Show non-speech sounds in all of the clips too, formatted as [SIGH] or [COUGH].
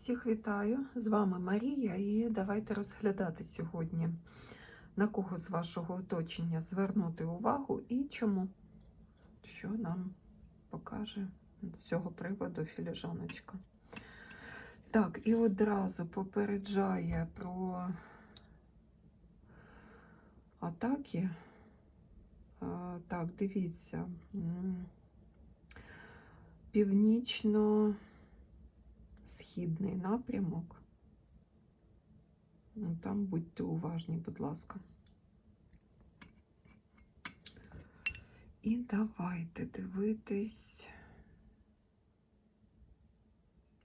Всіх вітаю! З вами Марія, і давайте розглядати сьогодні, на кого з вашого оточення звернути увагу і чому, що нам покаже з цього приводу філіжаночка. Так, і одразу попереджає про атаки. Так, дивіться. Північно східний напрямок. Ну, Там будьте уважні, будь ласка. І давайте дивитись,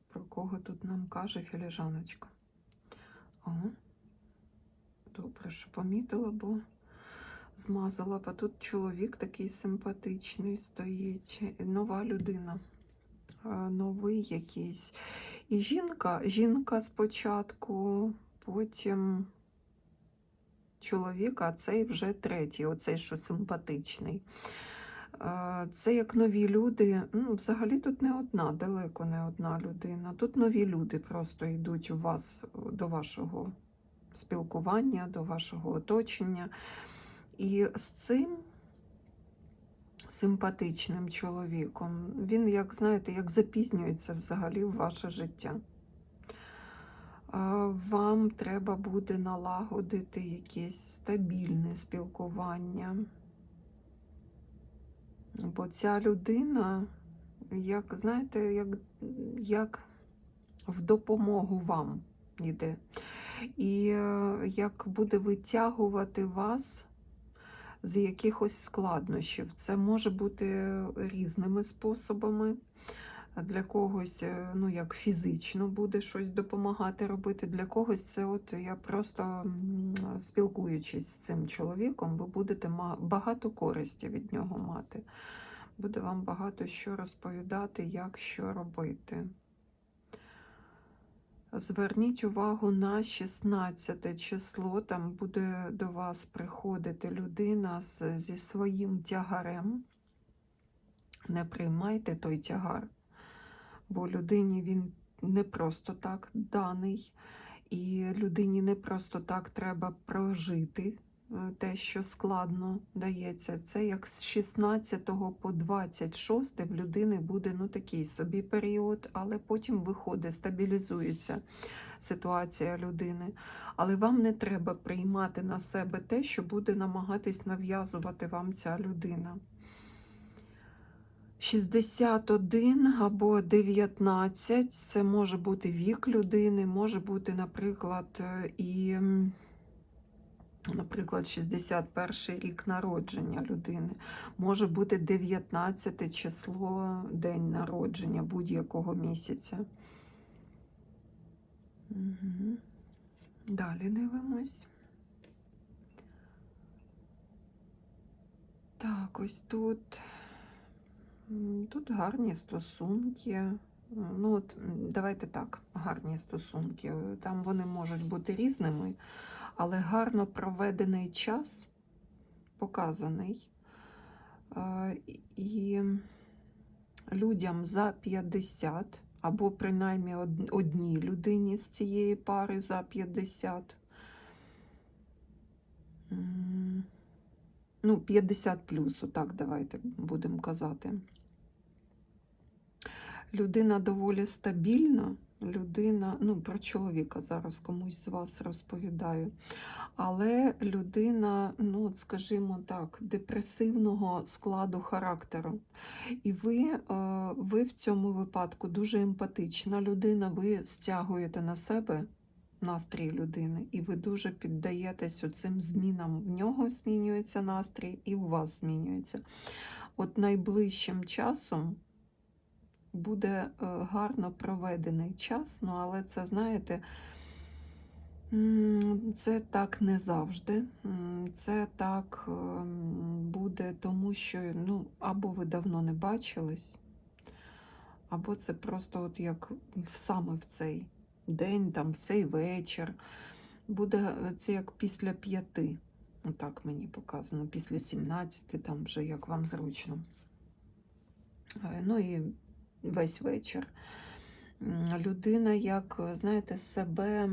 про кого тут нам каже філіжаночка. О, добре, що помітила, бо змазала, бо тут чоловік такий симпатичний стоїть, нова людина новий якийсь. І жінка, жінка спочатку, потім чоловік, а цей вже третій, оцей, що симпатичний. Це як нові люди. Ну, взагалі тут не одна, далеко не одна людина. Тут нові люди просто йдуть у вас до вашого спілкування, до вашого оточення. І з цим симпатичним чоловіком. Він, як знаєте, як запізнюється взагалі в ваше життя. Вам треба буде налагодити якесь стабільне спілкування. Бо ця людина, як знаєте, як, як в допомогу вам йде. І е, як буде витягувати вас з якихось складнощів. Це може бути різними способами. Для когось, е, ну як фізично буде щось допомагати робити. Для когось це от я просто спілкуючись з цим чоловіком, ви будете багато користі від нього мати. Буде вам багато що розповідати, як що робити. Зверніть увагу на 16 число. Там буде до вас приходити людина з, зі своїм тягарем. Не приймайте той тягар, бо людині він не просто так даний, і людині не просто так треба прожити те, що складно дається. Це як з 16 по 26 в людини буде ну, такий собі період, але потім виходить, стабілізується ситуація людини. Але вам не треба приймати на себе те, що буде намагатись нав'язувати вам ця людина. 61 або 19 це може бути вік людини, може бути, наприклад, і, наприклад, 61 рік народження людини, може бути 19 число день народження будь-якого місяця. Угу. Далі дивимось. Так, ось тут. Тут гарні стосунки. Ну, от, давайте так, гарні стосунки. Там вони можуть бути різними, але гарно проведений час показаний. Е, і- І людям за 50, або принаймні одній людині з цієї пари за 50. Ну, 50 плюс, отак давайте будемо казати. Людина доволі стабільна, людина, ну, про чоловіка зараз комусь з вас розповідаю. Але людина, ну, от скажімо так, депресивного складу характеру. І ви, е, ви в цьому випадку дуже емпатична людина, ви стягуєте на себе настрій людини, і ви дуже піддаєтесь оцим змінам. В нього змінюється настрій, і у вас змінюється. От найближчим часом буде е, гарно проведений час, ну але це, знаєте, це так не завжди. Це так ем, буде, тому що ну, або ви давно не бачились, або це просто от як саме в цей день, там, в цей вечір. Буде е, це як після п'яти. Отак мені показано, після 17, там вже як вам зручно. Е, Ну і весь вечір. Людина, як, знаєте, себе,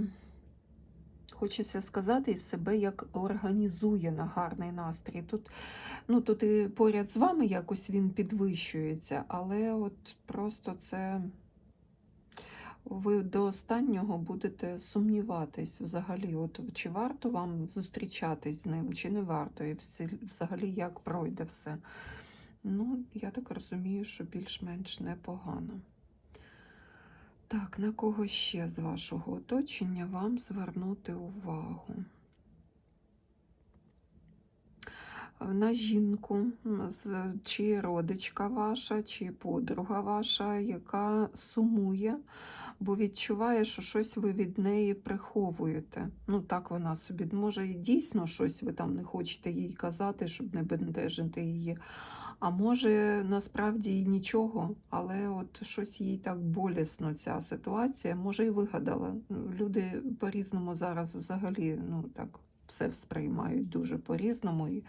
хочеться сказати, себе як організує на гарний настрій. Тут, ну, тут і поряд з вами якось він підвищується, але от просто це ви до останнього будете сумніватись взагалі, от чи варто вам зустрічатись з ним, чи не варто, і взагалі як пройде все. Ну, я так розумію, що більш-менш непогано. Так, на кого ще з вашого оточення вам звернути увагу? На жінку, чи родичка ваша, чи подруга ваша, яка сумує, бо відчуває, що щось ви від неї приховуєте. Ну, так вона собі, може, і дійсно щось ви там не хочете їй казати, щоб не бентежити її. А може, насправді і нічого, але от щось їй так болісно ця ситуація, може, і вигадала. Люди по-різному зараз взагалі ну, так, все сприймають дуже по-різному. І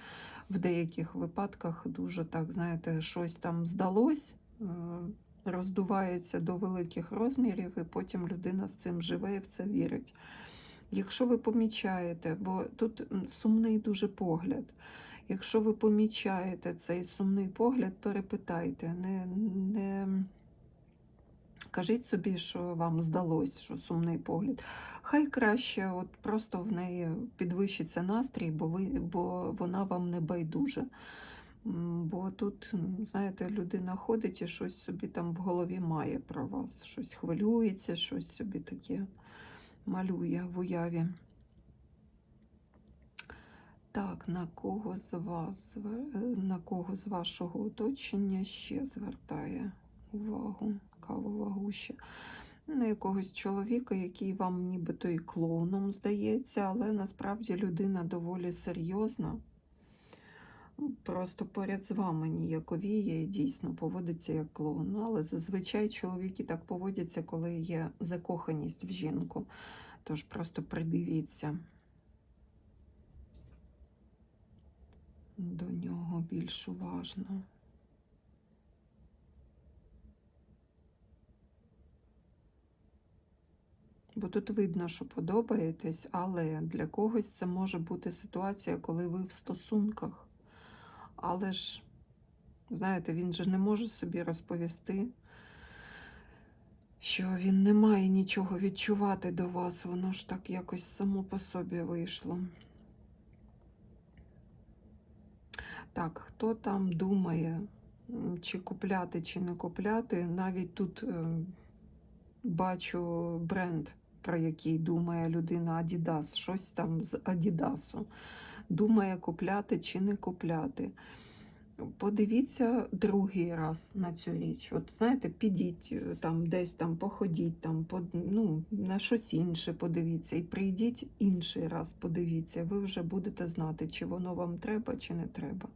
в деяких випадках дуже так, знаєте, щось там здалось, е, роздувається до великих розмірів, і потім людина з цим живе і в це вірить. Якщо ви помічаєте, бо тут сумний дуже погляд. Якщо ви помічаєте цей сумний погляд, перепитайте, не, не кажіть собі, що вам здалось, що сумний погляд. Хай краще, от просто в неї підвищиться настрій, бо, ви, бо вона вам не байдуже. М, Бо тут, знаєте, людина ходить і щось собі там в голові має про вас, щось хвилюється, щось собі таке малює в уяві. Так, на кого з вас, е, на кого з вашого оточення ще звертає увагу кавова гуща? На якогось чоловіка, який вам нібито і клоуном здається, але насправді людина доволі серйозна. Просто поряд з вами ніяковіє і дійсно поводиться як клоун. Ну, Але зазвичай чоловіки так поводяться, коли є закоханість в жінку. Тож просто придивіться. До нього більш уважно. Бо тут видно, що подобаєтесь, але для когось це може бути ситуація, коли ви в стосунках. Але ж, знаєте, він же не може собі розповісти, що він не має нічого відчувати до вас. Воно ж так якось само по собі вийшло. Так, хто там думає, чи купляти, чи не купляти, навіть тут е, бачу бренд, про який думає людина Adidas, щось там з Адідасу. Думає, купляти чи не купляти. Подивіться другий раз на цю річ. От знаєте, підіть е, там, десь там, походіть, там, по, ну, на щось інше подивіться, і прийдіть інший раз, подивіться. Ви вже будете знати, чи воно вам треба, чи не треба.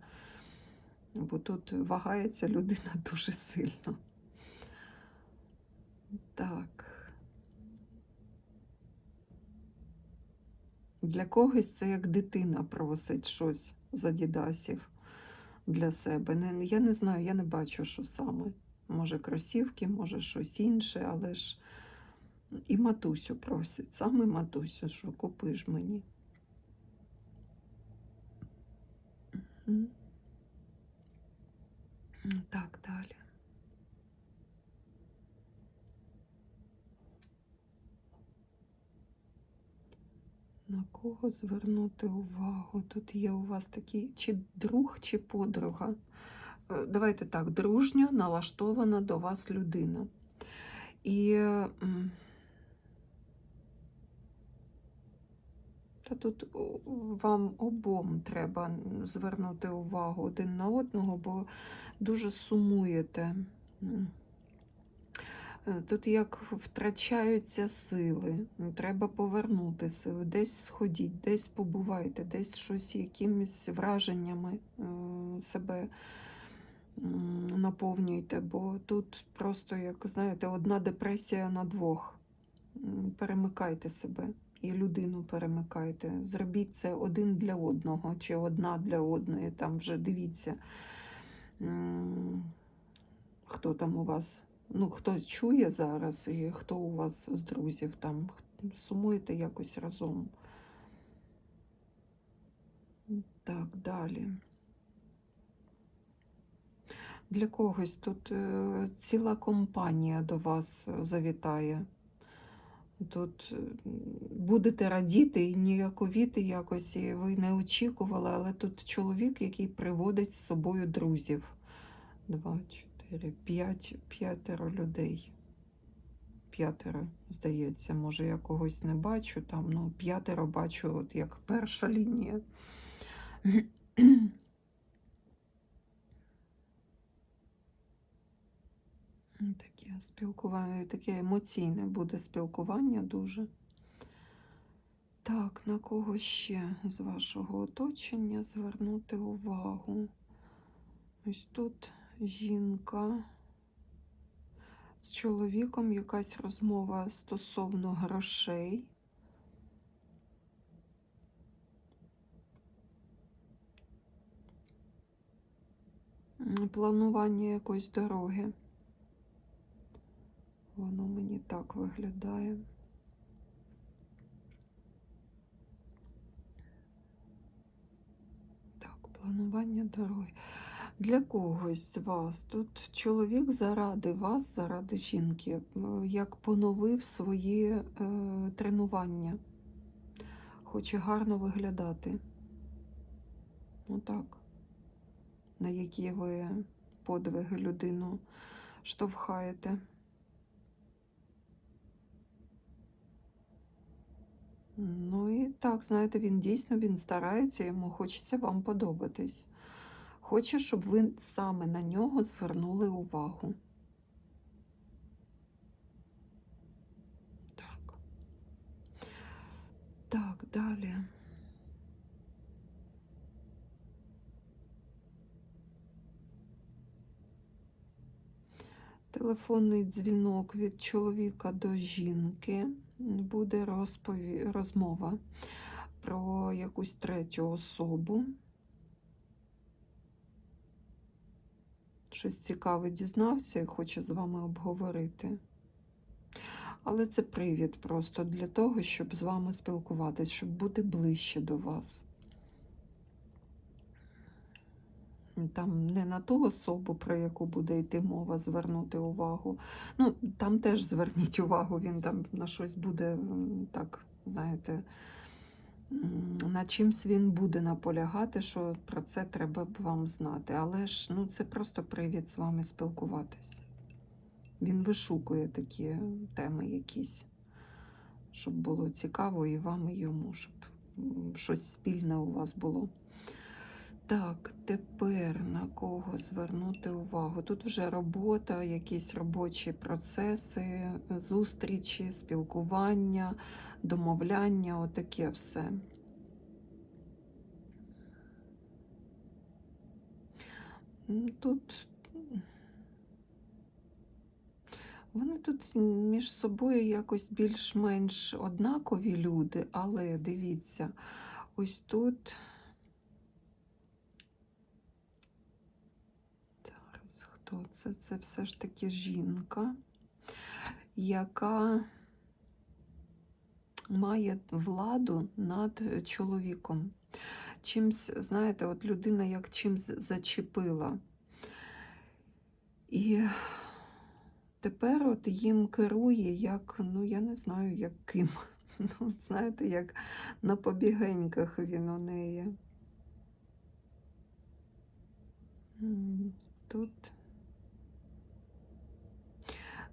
Бо тут вагається людина [LAUGHS] дуже сильно. Так. Для когось це як дитина просить щось з адідасів для себе. Не, я не знаю, я не бачу, що саме. Може, кросівки, може щось інше, але ж і матусю просить. Саме матусю, що купиш мені. Так, далі. На кого звернути увагу? Тут є у вас такий чи друг, чи подруга. Е, Давайте так, дружньо налаштована до вас людина. І та тут вам обом треба звернути увагу один на одного, бо дуже сумуєте. Е, Тут як втрачаються сили, треба повернути сили, десь сходіть, десь побувайте, десь щось якимись враженнями е, себе наповнюйте, бо тут просто, як знаєте, одна депресія на двох. Перемикайте себе і людину перемикайте. Зробіть це один для одного чи одна для одної. Там вже дивіться, хто там у вас Ну, хто чує зараз і хто у вас з друзів там, сумуєте якось разом. Так, далі. Для когось тут е, ціла компанія до вас завітає. Тут е, будете радіти ніяковіти якось, і ви не очікували, але тут чоловік, який приводить з собою друзів. Два, чотири, п'ять, п'ятеро людей. П'ятеро, здається, може, я когось не бачу там, ну, п'ятеро бачу, от як перша лінія. Таке спілкування, таке емоційне буде спілкування дуже. Так, на кого ще з вашого оточення звернути увагу? Ось тут жінка з чоловіком, якась розмова стосовно грошей. Планування якоїсь дороги. Воно мені так виглядає. Так, планування дороги. Для когось з вас тут чоловік заради вас, заради жінки, е, як поновив свої е, тренування. Хоче гарно виглядати. Отак. На які ви подвиги людину штовхаєте. Ну і так, знаєте, він дійсно він старається, йому хочеться вам подобатись. Хоче, щоб ви саме на нього звернули увагу. Так. Так, далі. Телефонний дзвінок від чоловіка до жінки. Буде розпові... розмова про якусь третю особу. Щось цікаве дізнався і хоче з вами обговорити. Але це привід просто для того, щоб з вами спілкуватись, щоб бути ближче до вас. Там не на ту особу, про яку буде йти мова, звернути увагу. Ну, там теж зверніть [LAUGHS] увагу, він там на щось буде так, знаєте, на чимсь він буде наполягати, що про це треба б вам знати. Але ж ну, це просто привід з вами спілкуватися. Він вишукує такі теми якісь, щоб було цікаво і вам, і йому, щоб щось спільне у вас було. Так, тепер на кого звернути увагу? Тут вже робота, якісь робочі процеси, зустрічі, спілкування, домовляння, отаке все. Тут вони тут між собою якось більш-менш однакові люди, але дивіться, ось тут. Зараз хто це? Це все ж таки жінка, яка має владу над чоловіком. Чимсь, знаєте, от людина як чимсь зачепила. І тепер от їм керує як, ну я не знаю, як ким. [LAUGHS] Ну, знаєте, як на побігеньках він у неї. Тут.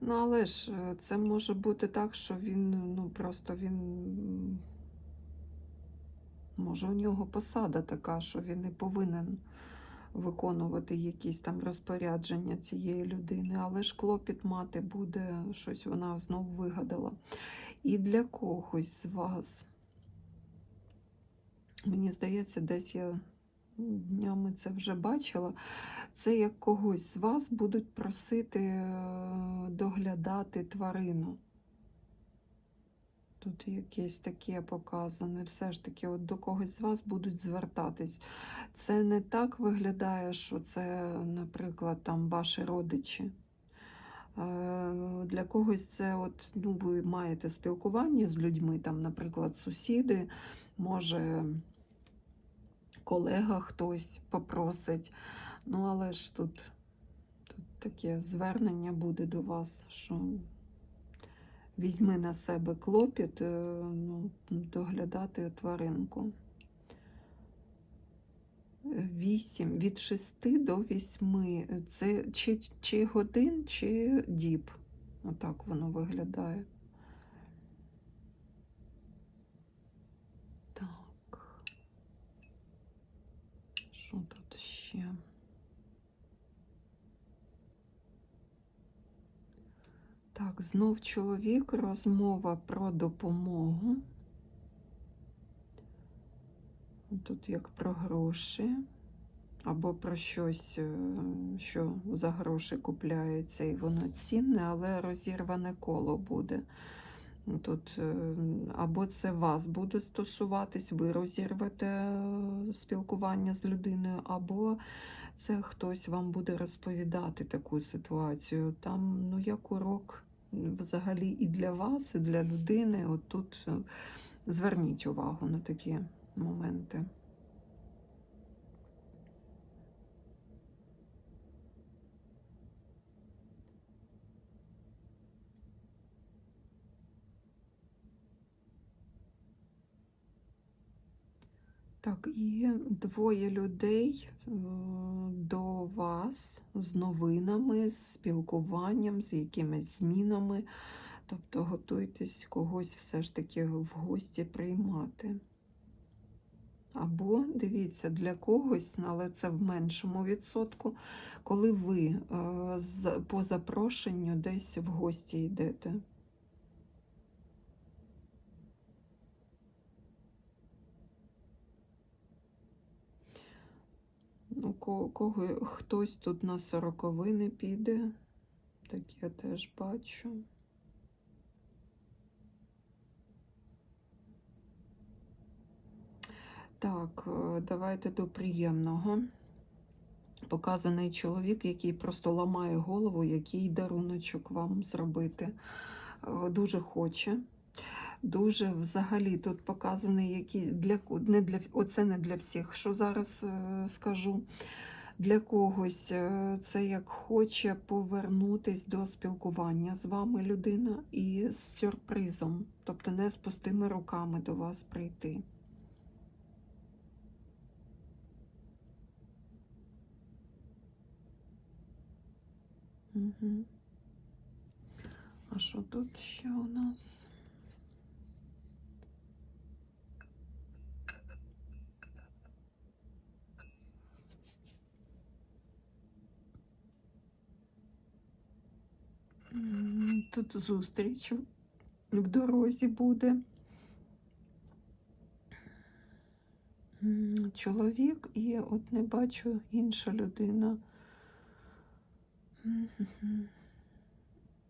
Ну, але ж е, це може бути так, що він, ну, просто він. Може, у нього посада така, що він не повинен виконувати якісь там розпорядження цієї людини, але ж клопіт мати буде, щось вона знову вигадала. І для когось з вас, мені здається, десь я днями це вже бачила, це як когось з вас будуть просити е, доглядати тварину. Тут якесь таке показане, все ж таки, от до когось з вас будуть звертатись. Це не так виглядає, що це, наприклад, там ваші родичі. Е, Для когось це от, ну, ви маєте спілкування з людьми, там, наприклад, сусіди, може колега хтось попросить. Ну, але ж тут, тут таке звернення буде до вас, що візьми на себе клопіт, е, ну, доглядати тваринку. 8, від 6 до 8. Це чи, чи годин, чи діб. Отак воно виглядає. Так. Що тут ще? Так, знов чоловік, розмова про допомогу. Тут як про гроші, або про щось, е, що за гроші купляється, і воно цінне, але розірване коло буде. Тут е, або це вас буде стосуватись, ви розірвете е, спілкування з людиною, або це хтось вам буде розповідати таку ситуацію. Там, ну, як урок взагалі і для вас, і для людини. От тут зверніть увагу на такі моменти. Так, і двоє людей е, до вас з новинами, з спілкуванням, з якимись змінами. Тобто готуйтесь когось все ж таки в гості приймати. Або, дивіться, для когось, але це в меншому відсотку, коли ви е, по запрошенню десь в гості йдете. У кого, кого хтось тут на сороковини піде, так я теж бачу. Так, е, давайте до приємного. Показаний чоловік, який просто ламає голову, який даруночок вам зробити. Е, Дуже хоче. Дуже взагалі тут показаний, який для не для оце не для всіх, що зараз е, скажу. Для когось е, це як хоче повернутись до спілкування з вами людина і з сюрпризом, тобто не з пустими руками до вас прийти. Угу. А що тут ще у нас? Тут зустріч в дорозі буде. Чоловік і от не бачу інша людина.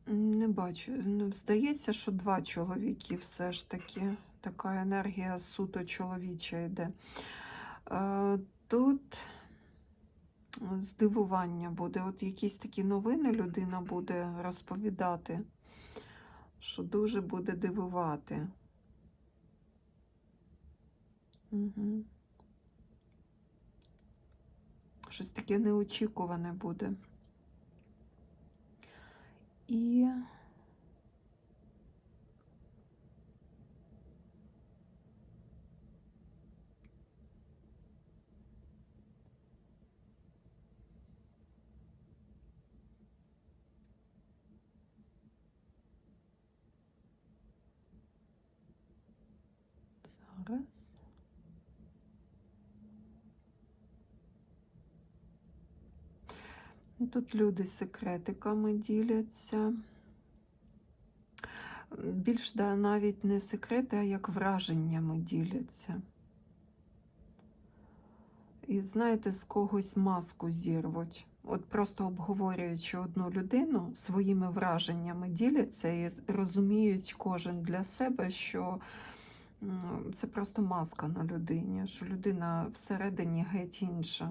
Не бачу. Ну, Здається, що два чоловіки все ж таки. Така енергія суто чоловіча йде. Е, Тут здивування буде. От якісь такі новини людина буде розповідати, що дуже буде дивувати. Угу. Щось таке неочікуване буде. І зараз. Тут люди секретиками діляться. Більш да, навіть не секрети, а як враженнями діляться. І знаєте, з когось маску зірвуть. От просто обговорюючи одну людину, своїми враженнями діляться і розуміють кожен для себе, що це просто маска на людині, що людина всередині геть інша.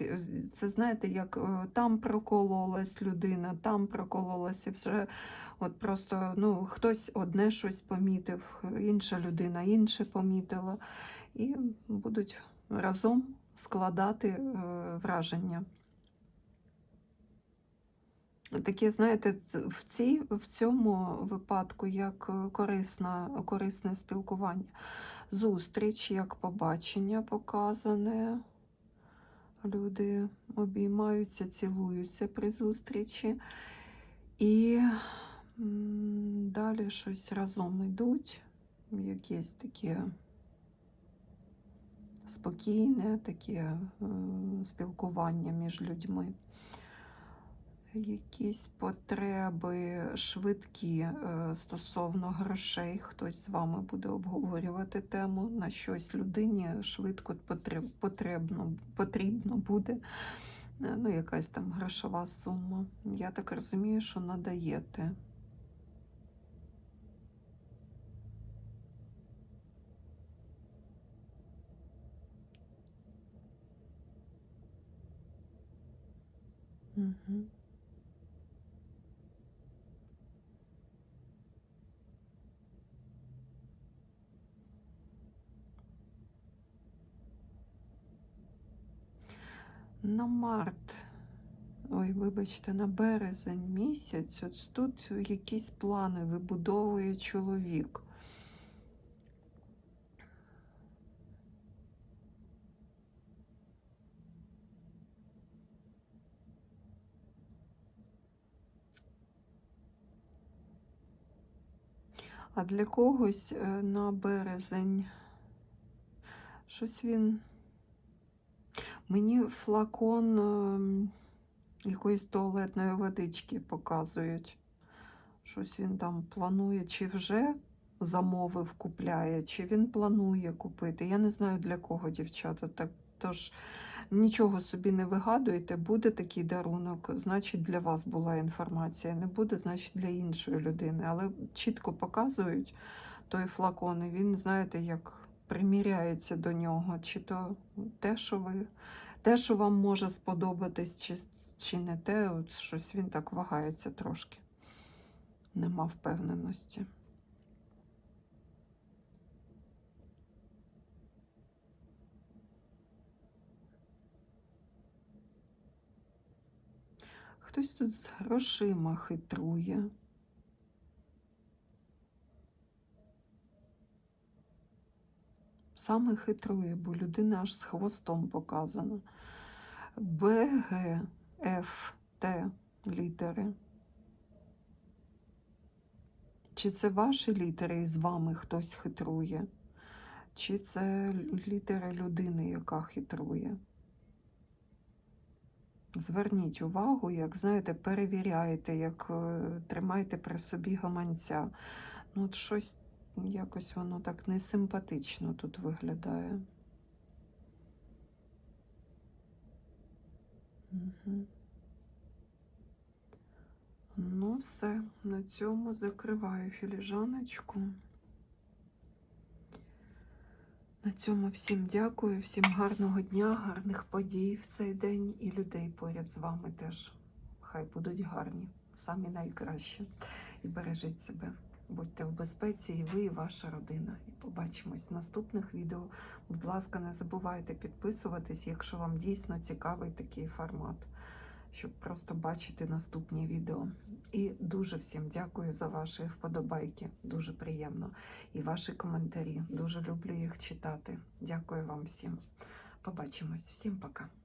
Е, це знаєте, як е, там прокололась людина, там прокололася вже. От просто ну, хтось одне щось помітив, інша людина інше помітила, і будуть разом складати е, враження. Таке, знаєте, в, цій, в цьому випадку як корисна, корисне спілкування. Зустріч, як побачення показане. Люди обіймаються, цілуються при зустрічі. І далі щось разом йдуть. Якесь таке спокійне, таке е, спілкування між людьми. Якісь потреби швидкі е, стосовно грошей. Хтось з вами буде обговорювати тему на щось людині швидко потрібно, потрібно буде. Е, Ну, якась там грошова сума. Я так розумію, що надаєте. Угу. На март, ой, вибачте, на березень місяць, от тут якісь плани вибудовує чоловік. А для когось е, на березень щось він. Мені флакон ем, якоїсь туалетної водички показують. Щось він там планує, чи вже замовив, купляє, чи він планує купити. Я не знаю для кого, дівчата. Так, тож нічого собі не вигадуйте, буде такий дарунок, значить для вас була інформація. Не буде, значить для іншої людини. Але чітко показують той флакон, і він, знаєте, як приміряється до нього, чи то те, що ви, те, що вам може сподобатись, чи, чи не те, от щось він так вагається трошки. Нема впевненості. Хтось тут з грошима хитрує. Саме хитрує, бо людина аж з хвостом показана. Б, Г, Ф, Т літери. Чи це ваші літери і з вами хтось хитрує? Чи це літери людини, яка хитрує? Зверніть увагу, як знаєте, перевіряйте, як е, тримайте при собі гаманця. Ну, от щось якось воно так несимпатично тут виглядає. Угу. Ну, все, на цьому закриваю філіжаночку. На цьому всім дякую, всім гарного дня, гарних подій в цей день і людей поряд з вами теж. Хай будуть гарні, самі найкращі. І бережіть себе. Будьте в безпеці, і ви, і ваша родина. І побачимось в наступних відео. Будь ласка, не забувайте підписуватись, якщо вам дійсно цікавий такий формат, щоб просто бачити наступні відео. І дуже всім дякую за ваші вподобайки. Дуже приємно. І ваші коментарі. Дуже люблю їх читати. Дякую вам всім. Побачимось. Всім пока.